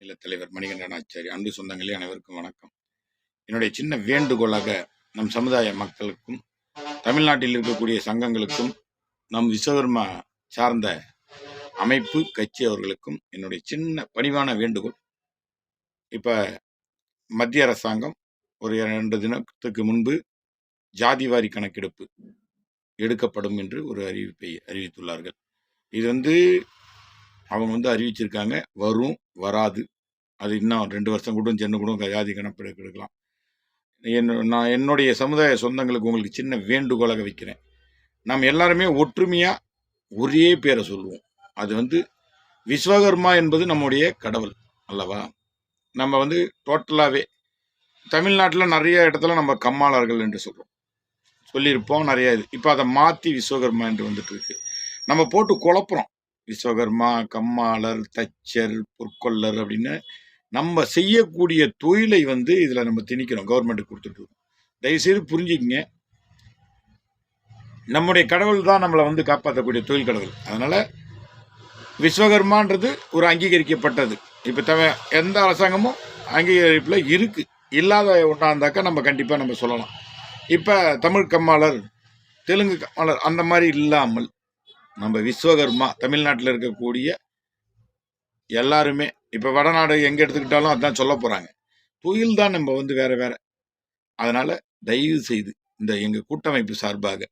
மாநில தலைவர் மணிகண்டன் ஆச்சாரி அன்பு சொந்தங்களே அனைவருக்கும் வணக்கம். என்னுடைய சின்ன வேண்டுகோளாக நம் சமுதாய மக்களுக்கும் தமிழ்நாட்டில் இருக்கக்கூடிய சங்கங்களுக்கும் நம் விஸ்வகர்மா சார்ந்த அமைப்பு கட்சி அவர்களுக்கும் என்னுடைய சின்ன பணிவான வேண்டுகோள். இப்போ மத்திய அரசாங்கம் ஒரு இரண்டு தினத்துக்கு முன்பு ஜாதிவாரி கணக்கெடுப்பு எடுக்கப்படும் என்று ஒரு அறிவிப்பை அறிவித்துள்ளார்கள். இது வந்து அவங்க வந்து அறிவிச்சிருக்காங்க வரும் வராது. அது இன்னும் ரெண்டு வருஷம் கூட சென்று கூட ஜாதி கணக்கெடுப்பு எடுக்கலாம் என்ன நான் என்னுடைய சமுதாய சொந்தங்களுக்கு உங்களுக்கு சின்ன வேண்டுகோளாக வைக்கிறேன். நாம் எல்லாருமே ஒற்றுமையாக ஒரே பேரை சொல்லுவோம். அது வந்து விஸ்வகர்மா என்பது நம்முடைய கடவுள் அல்லவா? நம்ம வந்து டோட்டலாகவே தமிழ்நாட்டில் நிறைய இடத்துல நம்ம கம்மாளர்கள் என்று சொல்கிறோம் சொல்லியிருப்போம் நிறைய இது. இப்போ அதை மாற்றி விஸ்வகர்மா என்று வந்துட்டு இருக்கு. நம்ம போட்டு குழப்புறோம். விஸ்வகர்மா கம்மாளர் தச்சர் பொற்கொல்லர் அப்படின்னு நம்ம செய்யக்கூடிய தொழிலை வந்து இதில் நம்ம திணிக்கிறோம் கவர்மெண்ட்டுக்கு கொடுத்துட்டு தயவுசெய்து புரிஞ்சுக்கங்க. நம்முடைய கடவுள் தான் நம்மளை வந்து காப்பாற்றக்கூடிய தொழில் கடவுள். அதனால் விஸ்வகர்மான்றது ஒரு அங்கீகரிக்கப்பட்டது. இப்போ தவ எந்த அரசாங்கமும் அங்கீகரிப்பில் இருக்குது இல்லாத ஒன்றா இருந்தாக்கா நம்ம கண்டிப்பாக நம்ம சொல்லலாம். இப்போ தமிழ் கம்மாளர் தெலுங்கு கம்மாளர் அந்த மாதிரி இல்லாமல் நம்ம விஸ்வகர்மா தமிழ்நாட்டில் இருக்கக்கூடிய எல்லாருமே இப்போ வடநாடு எங்கே எடுத்துக்கிட்டாலும் அதான் சொல்ல போகிறாங்க தொழில் தான் நம்ம வந்து வேற வேற. அதனால் தயவு செய்து இந்த எங்கள் கூட்டமைப்பு சார்பாக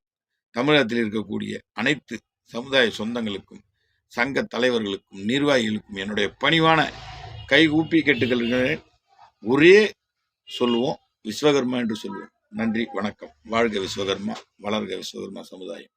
தமிழகத்தில் இருக்கக்கூடிய அனைத்து சமுதாய சொந்தங்களுக்கும் சங்க தலைவர்களுக்கும் நிர்வாகிகளுக்கும் என்னுடைய பணிவான கைகூப்பி கேட்டுக்கொள்கிறேன் ஒரே சொல்லுவோம் விஸ்வகர்மா என்று சொல்லுவோம். நன்றி வணக்கம். வாழ்க விஸ்வகர்மா வளர்க விஸ்வகர்மா சமுதாயம்.